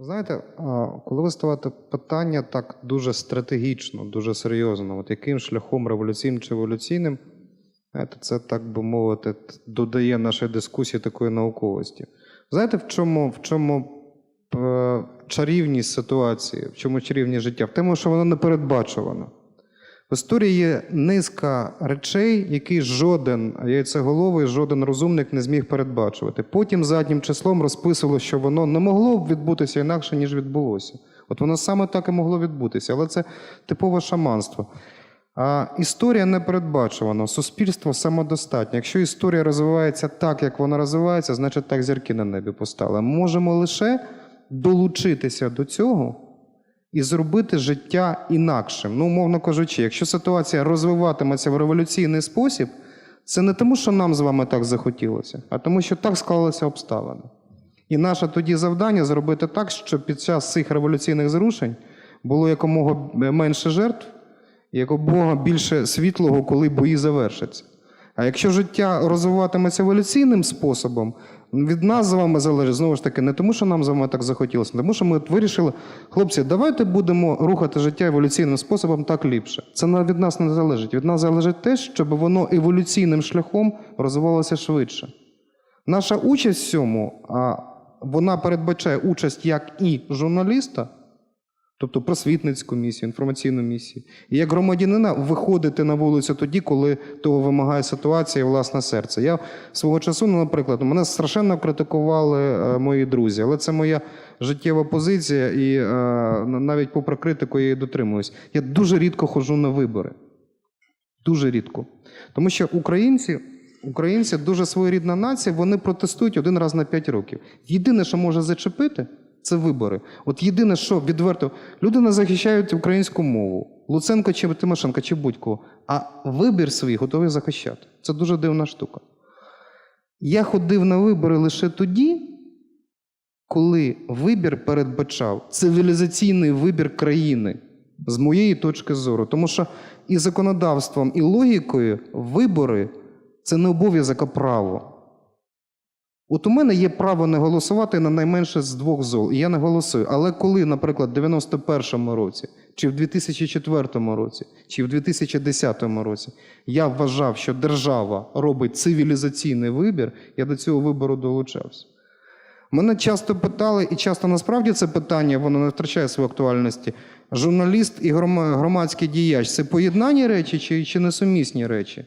Знаєте, коли ви ставите питання так дуже стратегічно, дуже серйозно, от яким шляхом революційним чи еволюційним, знаєте, це так би мовити, додає нашій дискусії такої науковості. Знаєте, в чому, в чому е, чарівність ситуації, в чому чарівність життя? В тому, що воно не передбачувано. В історії є низка речей, які жоден яйцеголовий, жоден розумник не зміг передбачувати. Потім заднім числом розписували, що воно не могло б відбутися інакше, ніж відбулося. От воно саме так і могло відбутися, але це типове шаманство. А історія не передбачувана, суспільство самодостатнє. Якщо історія розвивається так, як вона розвивається, значить так зірки на небі постали. Можемо лише долучитися до цього і зробити життя інакшим. Ну, умовно кажучи, якщо ситуація розвиватиметься в революційний спосіб, це не тому, що нам з вами так захотілося, а тому, що так склалися обставини. І наше тоді завдання зробити так, щоб під час цих революційних зрушень було якомога менше жертв, якомога більше світлого, коли бої завершаться. А якщо життя розвиватиметься еволюційним способом, від нас з вами залежить знову ж таки не тому, що нам з вами так захотілося, тому що ми от вирішили, хлопці, давайте будемо рухати життя еволюційним способом так ліпше. Це від нас не залежить. Від нас залежить те, щоб воно еволюційним шляхом розвивалося швидше. Наша участь в цьому, а, вона передбачає участь як і журналіста, тобто просвітницьку місію, інформаційну місію, і як громадянина виходити на вулицю тоді, коли того вимагає ситуація і власне серце. Я свого часу, ну, наприклад, мене страшенно критикували е, мої друзі, але це моя життєва позиція, і е, навіть попри критику я її дотримуюсь. Я дуже рідко ходжу на вибори. Дуже рідко. Тому що українці, українці дуже своєрідна нація, вони протестують один раз на 5 років. Єдине, що може зачепити, це вибори. От єдине, що відверто, люди не захищають українську мову. Луценко чи Тимошенко, чи будь-кого, а вибір свій готові захищати. Це дуже дивна штука. Я ходив на вибори лише тоді, коли вибір передбачав цивілізаційний вибір країни з моєї точки зору. Тому що і законодавством, і логікою вибори це не обов'язок, а право. От у мене є право не голосувати на найменше з двох зол, і я не голосую. Але коли, наприклад, в 91-му році, чи в 2004 році, чи в 2010 році я вважав, що держава робить цивілізаційний вибір, я до цього вибору долучався. Мене часто питали, і часто насправді це питання, воно не втрачає своєї актуальності. Журналіст і громадський діяч це поєднані речі чи, чи несумісні речі?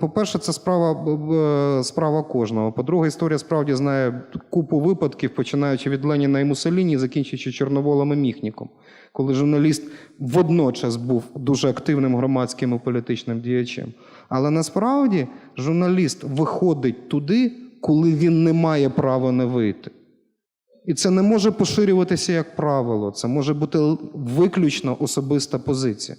По-перше, це справа, справа кожного. По-друге, історія справді знає купу випадків, починаючи від Леніна і Муссоліні, і закінчуючи Чорноволом і Міхніком, коли журналіст водночас був дуже активним громадським і політичним діячем. Але насправді журналіст виходить туди, коли він не має права не вийти. І це не може поширюватися як правило, це може бути виключно особиста позиція.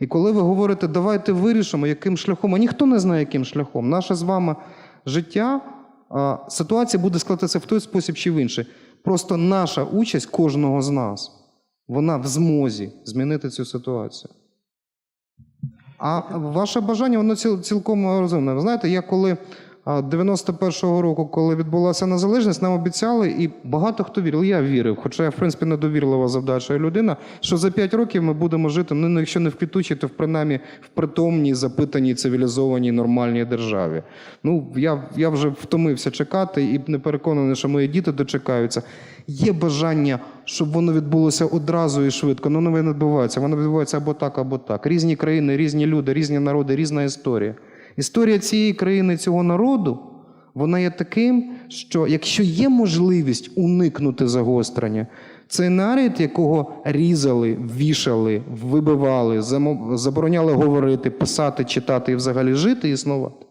І коли ви говорите, давайте вирішимо, яким шляхом, а ніхто не знає, яким шляхом. Наше з вами життя, ситуація буде складатися в той спосіб чи в інший. Просто наша участь кожного з нас, вона в змозі змінити цю ситуацію. А ваше бажання, воно ціл, цілком розумне. Ви знаєте, я коли 91-го року, коли відбулася незалежність, нам обіцяли, і багато хто вірив. Я вірив, хоча я, в принципі, недовірлива завдача людина, що за 5 років ми будемо жити, ну, якщо не в квітучій, то в принаймні в притомній, запитаній, цивілізованій, нормальній державі. Ну, я, я вже втомився чекати і не переконаний, що мої діти дочекаються. Є бажання, щоб воно відбулося одразу і швидко. Ну, воно не відбувається. Воно відбувається або так, або так. Різні країни, різні люди, різні народи, різна історія. Історія цієї країни, цього народу, вона є таким, що якщо є можливість уникнути загострення, цей нарід, якого різали, вішали, вибивали, забороняли говорити, писати, читати і взагалі жити, існувати.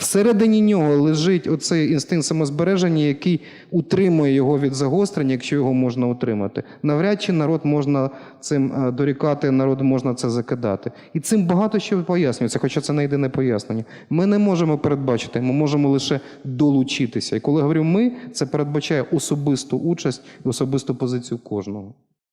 Всередині нього лежить оцей інстинкт самозбереження, який утримує його від загострення, якщо його можна утримати. Навряд чи народ можна цим е, дорікати, народ можна це закидати. І цим багато що пояснюється, хоча це не єдине пояснення. Ми не можемо передбачити, ми можемо лише долучитися. І коли говорю ми, це передбачає особисту участь і особисту позицію кожного.